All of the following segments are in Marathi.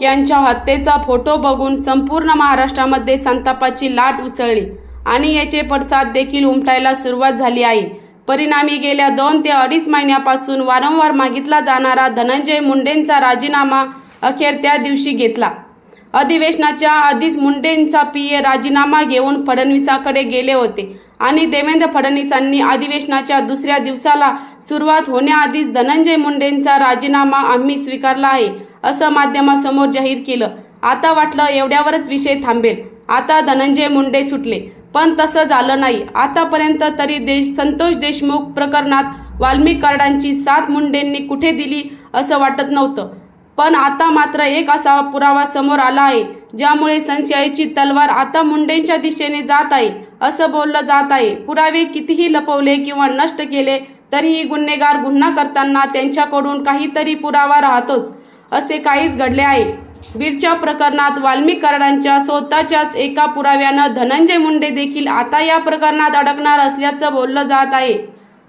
यांच्या हत्येचा फोटो बघून संपूर्ण महाराष्ट्रामध्ये संतापाची लाट उसळली आणि याचे पडसाद देखील उमटायला सुरुवात झाली आहे. परिणामी गेल्या दोन ते अडीच महिन्यापासून वारंवार मागितला जाणारा धनंजय मुंडेंचा राजीनामा अखेर त्या दिवशी घेतला. अधिवेशनाच्या आधीच मुंडेंचा पी ए राजीनामा घेऊन फडणवीसाकडे गेले होते आणि देवेंद्र फडणवीसांनी अधिवेशनाच्या दुसऱ्या दिवसाला सुरुवात होण्याआधीच धनंजय मुंडेंचा राजीनामा आम्ही स्वीकारला आहे. असं माध्यमासमोर जाहीर केलं. आता वाटलं एवढ्यावरच विषय थांबेल. आता धनंजय मुंडे सुटले. पण तसं झालं नाही. आतापर्यंत तरी देश संतोष देशमुख प्रकरणात वाल्मिक कार्डांची साथ मुंडेंनी कुठे दिली असं वाटत नव्हतं. पण आता मात्र एक असा पुरावा समोर आला आहे ज्यामुळे संशयाची तलवार आता मुंडेंच्या दिशेने जात आहे असं बोललं जात आहे. पुरावे कितीही लपवले किंवा नष्ट केले तरीही गुन्हेगार गुन्हा करताना त्यांच्याकडून काहीतरी पुरावा राहतोच. असे काहीच घडले आहे. बीडच्या प्रकरणात वाल्मिकारडांच्या स्वतःच्याच एका पुराव्यानं धनंजय मुंडे देखील आता या प्रकरणात अडकणार असल्याचं बोललं जात आहे.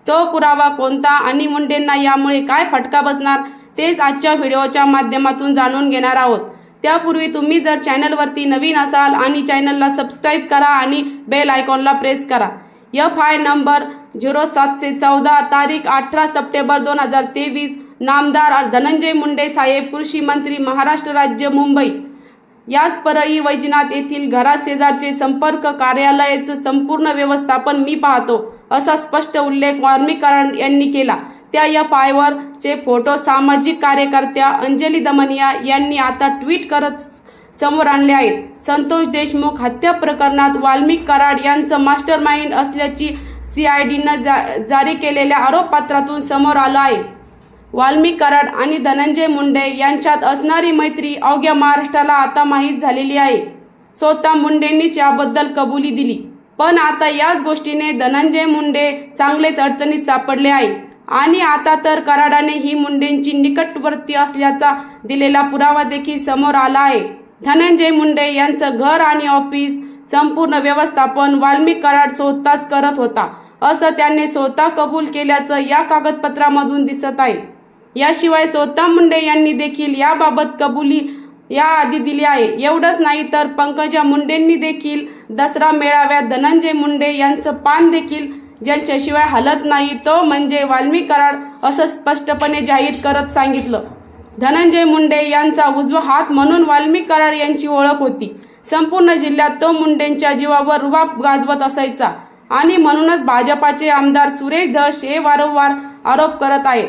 तो पुरावा कोणता आणि मुंडेंना यामुळे काय फटका बसणार तेच आजच्या व्हिडिओच्या माध्यमातून जाणून घेणार आहोत. त्यापूर्वी तुम्ही जर चॅनलवरती नवीन असाल आणि चॅनलला सबस्क्राईब करा आणि बेल आयकॉनला प्रेस करा. एफ आय नंबर झिरो सातशे चौदा तारीख अठरा सप्टेंबर दोन हजार तेवीस नामदार धनंजय मुंडे साहेब कृषी मंत्री महाराष्ट्र राज्य मुंबई. याच परळी वैजनाथ येथील घराशेजारचे संपर्क कार्यालयाचं संपूर्ण व्यवस्थापन मी पाहतो असा स्पष्ट उल्लेख वार्मीकरण यांनी केला. त्या या फायवरचे फोटो सामाजिक कार्यकर्त्या अंजली दमनिया यांनी आता ट्विट करत समोर आणले आहेत. संतोष देशमुख हत्या प्रकरणात वाल्मिक कराड यांचं मास्टर माइंड असल्याची सीआयडीनं जा जारी केलेल्या आरोपपत्रातून समोर आलं आहे. वाल्मी कराड आणि धनंजय मुंडे यांच्यात असणारी मैत्री अवघ्या महाराष्ट्राला आता माहीत झालेली आहे. स्वतः मुंडेंनीच याबद्दल कबुली दिली. पण आता याच गोष्टीने धनंजय मुंडे चांगलेच अडचणीत सापडले आहे. आणि आता तर कराडाने ही मुंडेंची निकटवर्ती असल्याचा दिलेला पुरावा देखील समोर आला आहे. धनंजय मुंडे यांचं घर आणि ऑफिस संपूर्ण व्यवस्थापन वाल्मी कराड स्वतःच करत होता. असं त्यांनी स्वतः कबूल केल्याचं या कागदपत्रामधून दिसत आहे. याशिवाय स्वतः मुंडे यांनी देखील याबाबत कबुली याआधी दिली आहे. एवढंच नाही तर पंकजा मुंडेंनी देखील दसरा मेळाव्यात धनंजय मुंडे यांचं पान देखील ज्यांच्याशिवाय हलत नाही तो म्हणजे वाल्मी कराड असं स्पष्टपणे जाहीर करत सांगितलं. धनंजय मुंडे यांचा उजवा हात म्हणून वाल्मी कराड यांची ओळख होती. संपूर्ण जिल्ह्यात तो मुंडेंच्या जीवावर रुबाब गाजवत असायचा. आणि म्हणूनच भाजपाचे आमदार सुरेश धस हे वारंवार आरोप करत आहेत.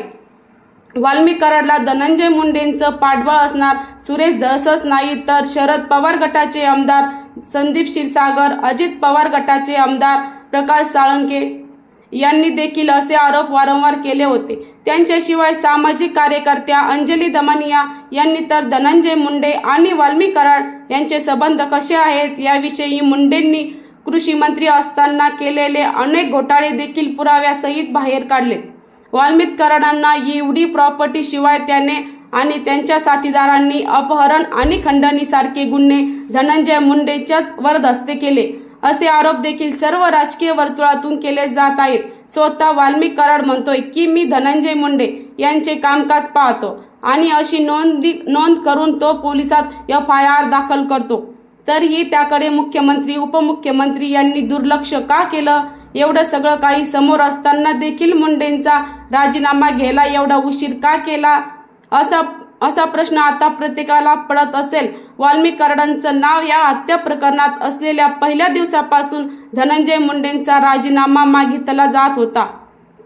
वाल्मी कराडला धनंजय मुंडेंचं पाठबळ असणार सुरेश धसच नाही तर शरद पवार गटाचे आमदार संदीप क्षीरसागर अजित पवार गटाचे आमदार प्रकाश साळंके यांनी देखील असे आरोप वारंवार केले होते. त्यांच्याशिवाय सामाजिक कार्यकर्त्या अंजली दमनिया यांनी तर धनंजय मुंडे आणि वाल्मी कराड यांचे संबंध कसे आहेत याविषयी मुंडेंनी कृषी मंत्री असताना केलेले अनेक घोटाळे देखील पुराव्यासहित बाहेर काढले वाल्मिक कराडांना एवढी प्रॉपर्टी शिवाय त्याने आणि त्यांच्या साथीदारांनी अपहरण आणि खंडणीसारखे गुन्हे धनंजय मुंडेच्याच वरदस्ते केले. असे आरोप देखील सर्व राजकीय वर्तुळातून केले जात आहेत. स्वतः वाल्मिक कराड म्हणतोय की मी धनंजय मुंडे यांचे कामकाज पाहतो आणि अशी नोंदी नोंद करून तो पोलिसात एफ आय आर दाखल करतो. तरीही त्याकडे मुख्यमंत्री उपमुख्यमंत्री यांनी दुर्लक्ष का केलं? एवढं सगळं काही समोर असताना देखील मुंडेंचा राजीनामा घ्यायला एवढा उशीर का केला? असा असा प्रश्न आता प्रत्येकाला पडत असेल. वाल्मिक कराडांचं नाव या हत्या प्रकरणात असलेल्या पहिल्या दिवसापासून धनंजय मुंडेंचा राजीनामा मागितला जात होता.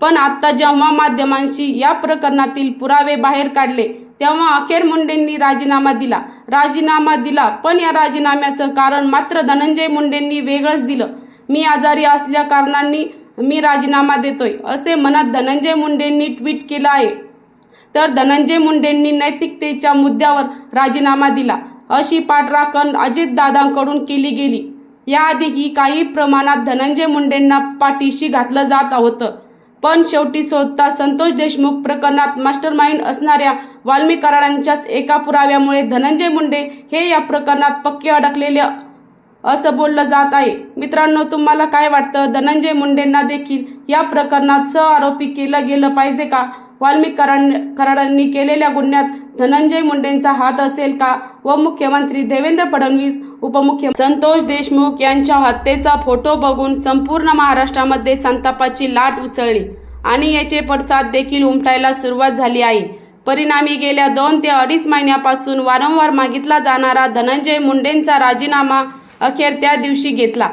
पण आता जेव्हा माध्यमांशी या प्रकरणातील पुरावे बाहेर काढले तेव्हा अखेर मुंडेंनी राजीनामा दिला. राजीनामा दिला पण या राजीनाम्याचं कारण मात्र धनंजय मुंडेंनी वेगळंच दिलं. मी आजारी असल्या कारणांनी मी राजीनामा देतोय असे म्हणत धनंजय मुंडेंनी ट्विट केलं आहे. तर धनंजय मुंडेंनी नैतिकतेच्या मुद्द्यावर राजीनामा दिला. अशी पाठराखण अजितदादांकडून केली गेली. याआधीही काही प्रमाणात धनंजय मुंडेंना पाठीशी घातलं जात होतं. पण शेवटी स्वतः संतोष देशमुख प्रकरणात मास्टरमाइंड असणाऱ्या वाल्मी कराडांच्याच एका पुराव्यामुळे धनंजय मुंडे हे या प्रकरणात पक्के अडकलेले असं बोललं जात आहे. मित्रांनो तुम्हाला काय वाटतं? धनंजय मुंडेंना देखील या प्रकरणात सह आरोपी केलं गेलं पाहिजे का? वाल्मिक कराडांनी केलेल्या गुन्ह्यात धनंजय मुंडेंचा हात असेल का? व मुख्यमंत्री देवेंद्र फडणवीस उपमुख्यमंत्री संतोष देशमुख यांच्या हत्येचा फोटो बघून संपूर्ण महाराष्ट्रामध्ये संतापाची लाट उसळली आणि याचे पडसाद देखील उमटायला सुरुवात झाली आहे. परिणामी गेल्या दोन ते अडीच महिन्यापासून वारंवार मागितला जाणारा धनंजय मुंडेंचा राजीनामा अखेर त्या दिवशी घेतला.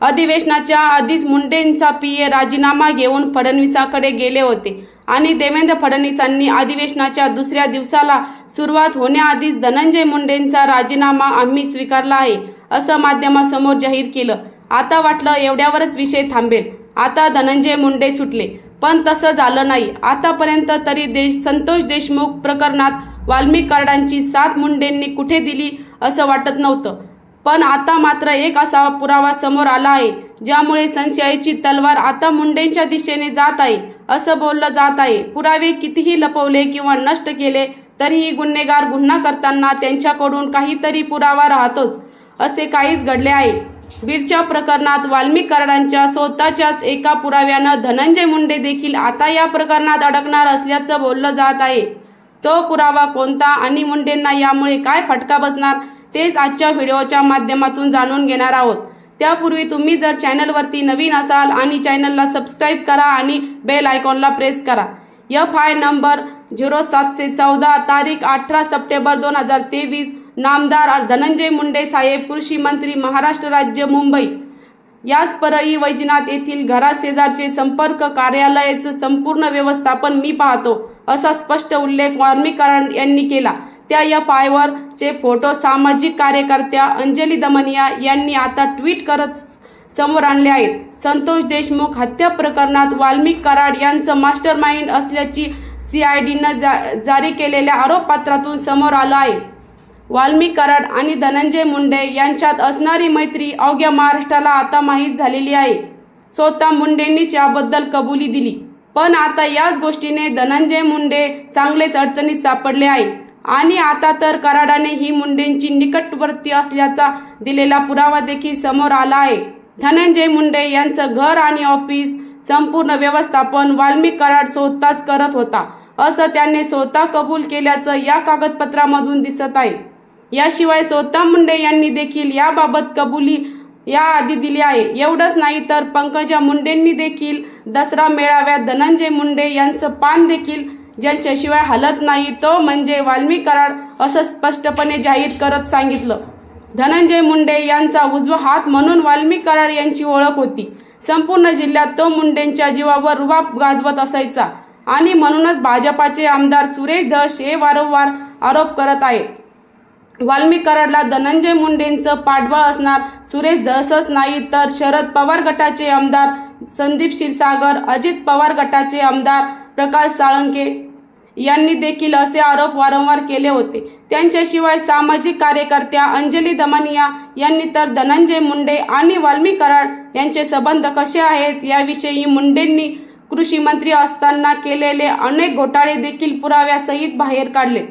अधिवेशनाच्या आधीच मुंडेंचा पी ए राजीनामा घेऊन फडणवीसाकडे गेले होते आणि देवेंद्र फडणवीसांनी अधिवेशनाच्या दुसऱ्या दिवसाला सुरुवात होण्याआधीच धनंजय मुंडेंचा राजीनामा आम्ही स्वीकारला आहे असं माध्यमासमोर जाहीर केलं. आता वाटलं एवढ्यावरच विषय थांबेल. आता धनंजय मुंडे सुटले. पण तसं झालं नाही. आतापर्यंत तरी देश संतोष देशमुख प्रकरणात वाल्मिक कार्डांची साथ मुंडेंनी कुठे दिली असं वाटत नव्हतं. पण आता मात्र एक असा पुरावा समोर आला आहे ज्यामुळे संशयाची तलवार आता मुंडेंच्या दिशेने जात आहे असं बोललं जात आहे. पुरावे कितीही लपवले किंवा नष्ट केले तरीही गुन्हेगार गुन्हा करताना त्यांच्याकडून काहीतरी पुरावा राहतोच असे काहीच घडले आहे. बीडच्या प्रकरणात वाल्मिक कराडांच्या स्वतःच्याच एका पुराव्यानं धनंजय मुंडे देखील आता या प्रकरणात अडकणार असल्याचं बोललं जात आहे. तो पुरावा कोणता आणि मुंडेंना यामुळे काय फटका बसणार तेच आजच्या व्हिडिओच्या माध्यमातून जाणून घेणार आहोत. त्यापूर्वी तुम्ही जर चॅनलवरती नवीन असाल आणि चॅनलला सबस्क्राईब करा आणि बेल आयकॉनला प्रेस करा. एफ आय नंबर झिरो सातशे चौदा तारीख अठरा सप्टेंबर दोन हजार तेवीस नामदार धनंजय मुंडे साहेब कृषी मंत्री महाराष्ट्र राज्य मुंबई. याच परळी वैजनाथ येथील घराशेजारचे संपर्क कार्यालयाचं संपूर्ण व्यवस्थापन मी पाहतो असा स्पष्ट उल्लेख वार्मीकरण यांनी केला. त्या या पायवर चे फोटो सामाजिक कार्यकर्त्या अंजली दमनिया यांनी आता ट्विट करत समोर आणले आहेत. संतोष देशमुख हत्या प्रकरणात वाल्मिक कराड यांचं मास्टर माइंड असल्याची सीआयडीनं जा जारी केलेल्या आरोपपत्रातून समोर आलं आहे. वाल्मिक कराड आणि धनंजय मुंडे यांच्यात असणारी मैत्री अवघ्या महाराष्ट्राला आता माहीत झालेली आहे. स्वतः मुंडेंनीच याबद्दल कबुली दिली. पण आता याच गोष्टीने धनंजय मुंडे चांगलेच अडचणीत सापडले आहे आणि आता तर कराडाने ही मुंडेंची निकटवर्ती असल्याचा दिलेला पुरावा देखील समोर आला आहे. धनंजय मुंडे यांचं घर आणि ऑफिस संपूर्ण व्यवस्थापन वाल्मिक कराड स्वतःच करत होता. असं त्याने स्वतः कबूल केल्याचं या कागदपत्रामधून दिसत आहे. याशिवाय स्वतः मुंडे यांनी देखील याबाबत कबुली याआधी दिली आहे. एवढंच नाही तर पंकजा मुंडेंनी देखील दसरा मेळाव्यात धनंजय मुंडे यांचं पान देखील ज्यांच्याशिवाय हलत नाही तो म्हणजे वाल्मिक कराड असं स्पष्टपणे जाहीर करत सांगितलं. धनंजय मुंडे यांचा उजवा हात म्हणून वाल्मिक कराड यांची ओळख होती. संपूर्ण जिल्ह्यात तो मुंडेंच्या जीवावर रुबाब गाजवत असायचा. आणि म्हणूनच भाजपाचे आमदार सुरेश धस हे वारंवार आरोप करत आहेत. वाल्मिक कराडला धनंजय मुंडेंचं पाठबळ असणार सुरेश धसच नाही तर शरद पवार गटाचे आमदार संदीप क्षीरसागर अजित पवार गटाचे आमदार प्रकाश साळंके यांनी देखील असे आरोप वारंवार केले होते. त्यांच्याशिवाय सामाजिक कार्यकर्त्या अंजली दमनिया यांनी तर धनंजय मुंडे आणि वाल्मी कराड यांचे संबंध कसे आहेत याविषयी मुंडेंनी कृषी मंत्री असताना केलेले अनेक घोटाळे देखील पुराव्यासहित बाहेर काढले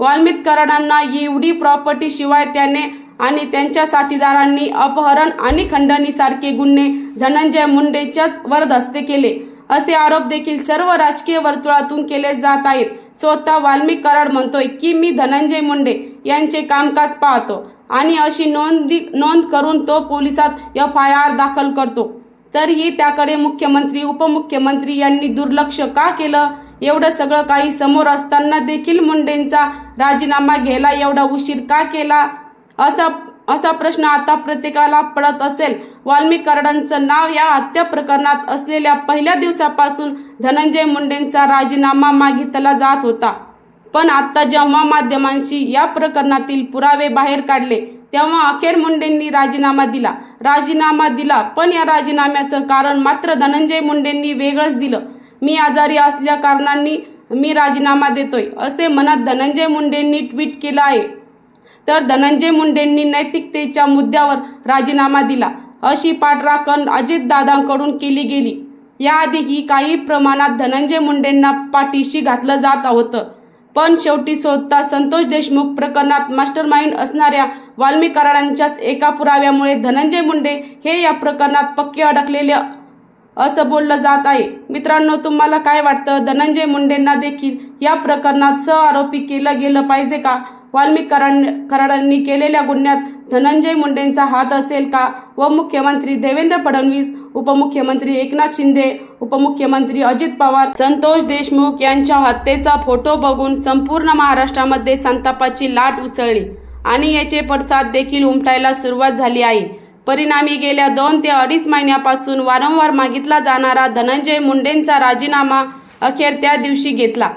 वाल्मिक कराडांना एवढी प्रॉपर्टी शिवाय त्याने आणि त्यांच्या साथीदारांनी अपहरण आणि खंडणीसारखे गुन्हे धनंजय मुंडेच्याच वरदस्ते केले. असे आरोप देखील सर्व राजकीय वर्तुळातून केले जात आहेत. स्वतः वाल्मिक कराड म्हणतोय की मी धनंजय मुंडे यांचे कामकाज पाहतो आणि अशी नोंदी नोंद करून तो पोलिसात एफ आय आर दाखल करतो. तरीही त्याकडे मुख्यमंत्री उपमुख्यमंत्री यांनी दुर्लक्ष का केलं? एवढं सगळं काही समोर असताना देखील मुंडेंचा राजीनामा घ्यायला एवढा उशीर का केला? असा असा प्रश्न आता प्रत्येकाला पडत असेल. वाल्मिक कराडांचं नाव या हत्या प्रकरणात असलेल्या पहिल्या दिवसापासून धनंजय मुंडेंचा राजीनामा मागितला जात होता. पण आता जेव्हा माध्यमांशी या प्रकरणातील पुरावे बाहेर काढले तेव्हा अखेर मुंडेंनी राजीनामा दिला. राजीनामा दिला पण या राजीनाम्याचं कारण मात्र धनंजय मुंडेंनी वेगळंच दिलं. मी आजारी असल्या कारणांनी मी राजीनामा देतोय असे म्हणत धनंजय मुंडेंनी ट्विट केलं आहे. तर धनंजय मुंडेंनी नैतिकतेच्या मुद्द्यावर राजीनामा दिला. अशी पाठराखण अजितदादांकडून केली गेली. याआधीही काही प्रमाणात धनंजय मुंडेंना पाठीशी घातलं जात होतं. पण शेवटी स्वतः संतोष देशमुख प्रकरणात मास्टरमाइंड असणाऱ्या वाल्मिक कराडांच्याच एका पुराव्यामुळे धनंजय मुंडे हे या प्रकरणात पक्के अडकलेले असं बोललं जात आहे. मित्रांनो तुम्हाला काय वाटतं? धनंजय मुंडेंना देखील या प्रकरणात सहआरोपी केलं गेलं पाहिजे का? वाल्मिक कराड कराडांनी केलेल्या गुन्ह्यात धनंजय मुंडेंचा हात असेल का? व मुख्यमंत्री देवेंद्र फडणवीस उपमुख्यमंत्री एकनाथ शिंदे उपमुख्यमंत्री अजित पवार संतोष देशमुख यांच्या हत्येचा फोटो बघून संपूर्ण महाराष्ट्रामध्ये संतापाची लाट उसळली आणि याचे पडसाद देखील उमटायला सुरुवात झाली आहे. परिणामी गेल्या दोन ते अडीच महिन्यापासून वारंवार मागितला जाणारा धनंजय मुंडेंचा राजीनामा अखेर त्या दिवशी घेतला.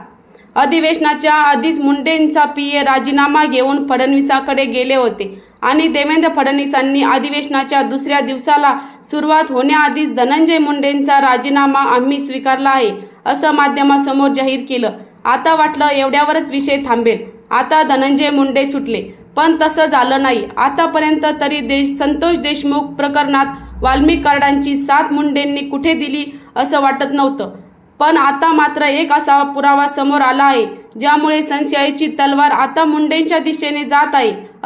अधिवेशनाच्या आधीच मुंडेंचा पी ए राजीनामा घेऊन फडणवीसाकडे गेले होते. आणि देवेंद्र फडणवीसांनी अधिवेशनाच्या दुसऱ्या दिवसाला सुरुवात होण्याआधीच धनंजय मुंडेंचा राजीनामा आम्ही स्वीकारला आहे असं माध्यमासमोर जाहीर केलं. आता वाटलं एवढ्यावरच विषय थांबेल. आता धनंजय मुंडे सुटले. पण तसं झालं नाही. आतापर्यंत तरी देश संतोष देशमुख प्रकरणात वाल्मिक कार्डांची साथ मुंडेंनी कुठे दिली असं वाटत नव्हतं. पण आता मात्र एक असा पुरावा समोर आला आहे ज्यामुळे संशयाची तलवार आता मुंडेंच्या दिशेने जात आहे.